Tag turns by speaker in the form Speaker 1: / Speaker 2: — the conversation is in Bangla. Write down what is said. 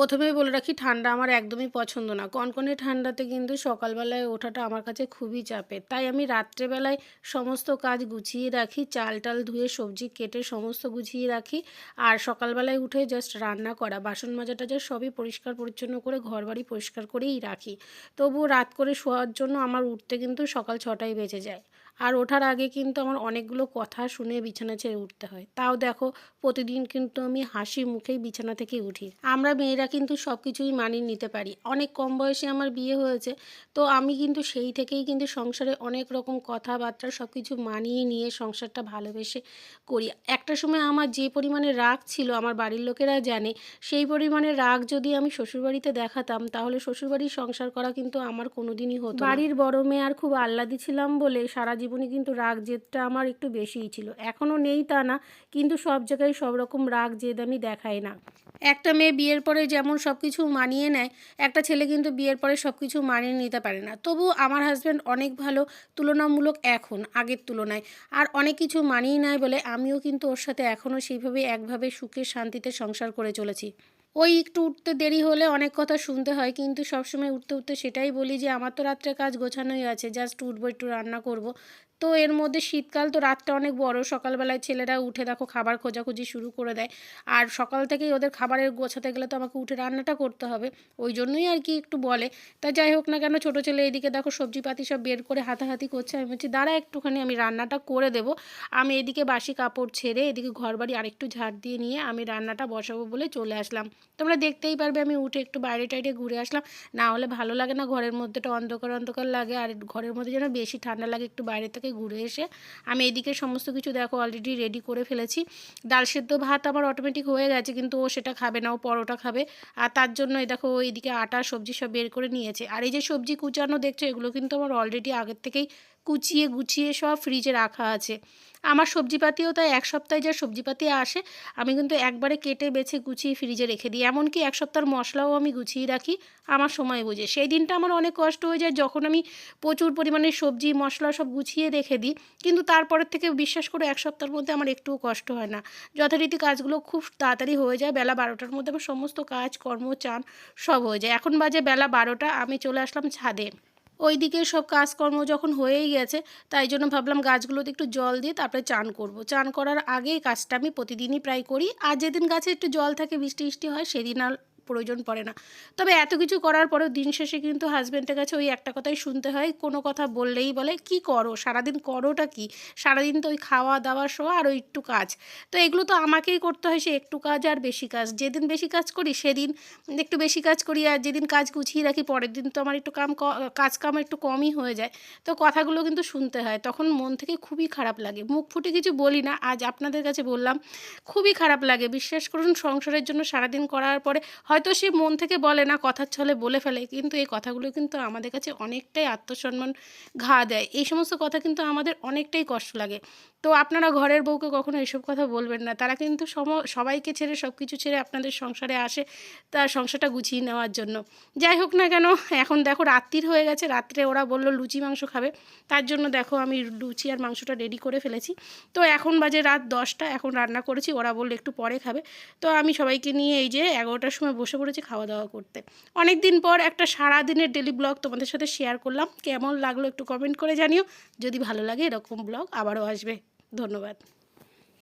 Speaker 1: প্রথমেই বলে রাখি, ঠান্ডা আমার একদমই পছন্দ না। কনকনে ঠান্ডাতে কিন্তু সকালবেলায় ওঠাটা আমার কাছে খুবই চাপের। তাই আমি রাত্রেবেলায় সমস্ত কাজ গুছিয়ে রাখি, চাল টাল ধুয়ে সবজি কেটে সমস্ত গুছিয়ে রাখি আর সকালবেলায় উঠে জাস্ট রান্না করা। বাসন মাজাটা যে সবই পরিষ্কার পরিচ্ছন্ন করে ঘর বাড়ি পরিষ্কার করেই রাখি। তবুও রাত করে শোয়ার জন্য আমার উঠতে কিন্তু সকাল ছটায় বেজে যায়। আর ওঠার আগে কিন্তু আমার অনেকগুলো কথা শুনে বিছানা ছেড়ে উঠতে হয়। তাও দেখো, প্রতিদিন কিন্তু আমি হাসি মুখেই বিছানা থেকে উঠি। আমরা মেয়েরা কিন্তু সব কিছুই মানিয়ে নিতে পারি। অনেক কম বয়সে আমার বিয়ে হয়েছে, তো আমি কিন্তু সেই থেকেই কিন্তু সংসারে অনেক রকম কথাবার্তা সব কিছু মানিয়ে নিয়ে সংসারটা ভালোবেসে করি। একটা সময় আমার যে পরিমাণে রাগ ছিল, আমার বাড়ির লোকেরা জানে, সেই পরিমাণে রাগ যদি আমি শ্বশুরবাড়িতে দেখাতাম, তাহলে শ্বশুরবাড়ির সংসার করা কিন্তু আমার কোনোদিনই হতো বাড়ির বড় মেয়ে আর খুব আহ্লাদি ছিলাম বলে সারা জীবনে কিন্তু রাগ জেদটা আমার একটু বেশিই ছিল। এখনও নেই তা না, কিন্তু সব জায়গায় সব রকম রাগ জেদ আমি দেখাই না। একটা মেয়ে বিয়ের পরে যেমন সব কিছু মানিয়ে নেয়, একটা ছেলে কিন্তু বিয়ের পরে সব কিছু মানিয়ে নিতে পারে না। তবু আমার হাজব্যান্ড অনেক ভালো, তুলনামূলক এখন, আগের তুলনায়। আর অনেক কিছু মানিয়ে নেয় বলে আমিও কিন্তু ওর সাথে এখনও সেইভাবে একভাবে সুখে শান্তিতে সংসার করে চলেছি। ওই একটু উঠতে দেরি হলে অনেক কথা শুনতে হয়, কিন্তু সবসময় উঠতে উঠতে সেটাই বলি যে, আমার তো রাত্রে কাজ গোছানোই আছে জাস্ট উঠবো, একটু রান্না করব। তো এর মধ্যে শীতকাল তো রাতটা অনেক বড়। সকালবেলায় ছেলেরা উঠে দেখো খাবার খোঁজাখুঁজি শুরু করে দেয়। আর সকাল থেকেই ওদের খাবারের গোছাতে গেলে তো আমাকে উঠে রান্নাটা করতে হবে। ওই জন্যই আর কি একটু বলে। তা যাই হোক না কেন, ছোটো ছেলে এদিকে দেখো সবজিপাতি সব বের করে হাতাহাতি করছে। আমি বলছি, দাঁড়া একটুখানি, আমি রান্নাটা করে দেবো। আমি এদিকে বাসি কাপড় ছেড়ে এদিকে ঘর বাড়ি আরেকটু ঝাড় দিয়ে নিয়ে আমি রান্নাটা বসাবো বলে চলে আসলাম। তোমরা দেখতেই পারবে, আমি উঠে একটু বাইরে টাইরে ঘুরে আসলাম। না হলে ভালো লাগে না, ঘরের মধ্যেটা অন্ধকার অন্ধকার লাগে। আর ঘরের মধ্যে যেন বেশি ঠান্ডা লাগে, একটু বাইরে থেকে ঘুরে এসে আমি এদিকে সমস্ত কিছু দেখো অলরেডি রেডি করে ফেলেছি। ডাল সেদ্ধ ভাত আমার অটোমেটিক হয়ে গেছে, কিন্তু ও সেটা খাবে না, ও পরোটা খাবে। আর তার জন্য এই দেখো এদিকে আটা, সবজি সব বের করে নিয়েছে। আর এই যে সবজি কুচানো দেখছ, এগুলো কিন্তু আমার অলরেডি আগের থেকেই কুচিয়ে গুছিয়ে সব ফ্রিজে রাখা আছে। আমার সবজিপাতিও তাই এক সপ্তাহে যা সবজিপাতি আসে, আমি কিন্তু একবারে কেটে, বেছে, গুছিয়ে ফ্রিজে রেখে দিই। এমনকি এক সপ্তাহের মশলাও আমি গুছিয়ে রাখি, আমার সময় বুঝে। সেই দিনটা আমার অনেক কষ্ট হয়ে যায় যখন আমি প্রচুর পরিমাণে সবজি, মশলা সব গুছিয়ে রেখে দিই। কিন্তু তারপরের থেকে বিশ্বাস করে এক সপ্তাহের মধ্যে আমার একটুও কষ্ট হয় না। যথারীতি কাজগুলো খুব তাড়াতাড়ি হয়ে যায়, বেলা বারোটার মধ্যে আমার সমস্ত কাজ, কর্ম, চান সব হয়ে যায়। এখন বাজে বেলা বারোটা, আমি চলে আসলাম ছাদে। ওই দিকে সব কাজকর্ম যখন হয়েই গেছে, তাই জন্য ভাবলাম গাছগুলোতে একটু জল দিয়ে তারপরে চান করব। চান করার আগে কাজটা আমি প্রতিদিনই প্রায় করি আর যেদিন গাছে একটু জল থাকে বৃষ্টি বৃষ্টি হয়, সেদিন আর প্রয়োজন পড়ে না। তবে এত কিছু করার পরেও দিন শেষে কিন্তু হাজব্যান্ডের কাছে ওই একটা কথাই শুনতে হয়, কোনো কথা বললেই বলে, কি করো? সারাদিন করোটা কি? সারাদিন তো ওই খাওয়া দাওয়া শোয়া আর ওই একটু কাজ। তো এগুলো তো আমাকেই করতে হয়, সে একটু কাজ আর বেশি কাজ। যেদিন বেশি কাজ করি, সেদিন একটু বেশি কাজ করি আর যেদিন কাজ গুছিয়ে রাখি, পরের দিন তো আমার একটু কাম কাজ কাম একটু কমই হয়ে যায়। তো কথাগুলো কিন্তু শুনতে হয়, তখন মন থেকে খুবই খারাপ লাগে। মুখ ফুটে কিছু বলি না, আজ আপনাদের কাছে বললাম, খুবই খারাপ লাগে। বিশ্বাস করুন, সংসারের জন্য সারাদিন করার পরে হয়তো সে মন থেকে বলে না, কথার ছলে বলে ফেলে, কিন্তু এই কথাগুলো কিন্তু আমাদের কাছে অনেকটাই আত্মসম্মান ঘা দেয়। এই সমস্ত কথা কিন্তু আমাদের অনেকটাই কষ্ট লাগে। তো আপনারা ঘরের বউকে কখনো এসব কথা বলবেন না। তারা কিন্তু সম, সবাইকে ছেড়ে সব কিছু ছেড়ে আপনাদের সংসারে আসে তার সংসারটা গুছিয়ে নেওয়ার জন্য। যাই হোক না কেন, এখন দেখো রাত্রির হয়ে গেছে। রাত্রে ওরা বলল লুচি মাংস খাবে। তার জন্য দেখো আমি লুচি আর মাংসটা রেডি করে ফেলেছি। তো এখন বাজে রাত দশটা, এখন রান্না করেছি। ওরা বলল একটু পরে খাবে। তো আমি সবাইকে নিয়ে এই যে এগারোটার সময় বসে পড়েছি খাওয়া দাওয়া করতে। অনেক দিন পর একটা সারা দিনের ডেলি ব্লগ তোমাদের সাথে শেয়ার করলাম। কেমন লাগল একটু কমেন্ট করে জানিও। যদি ভালো লাগে এরকম ব্লগ আবারও আসবে। ধন্যবাদ।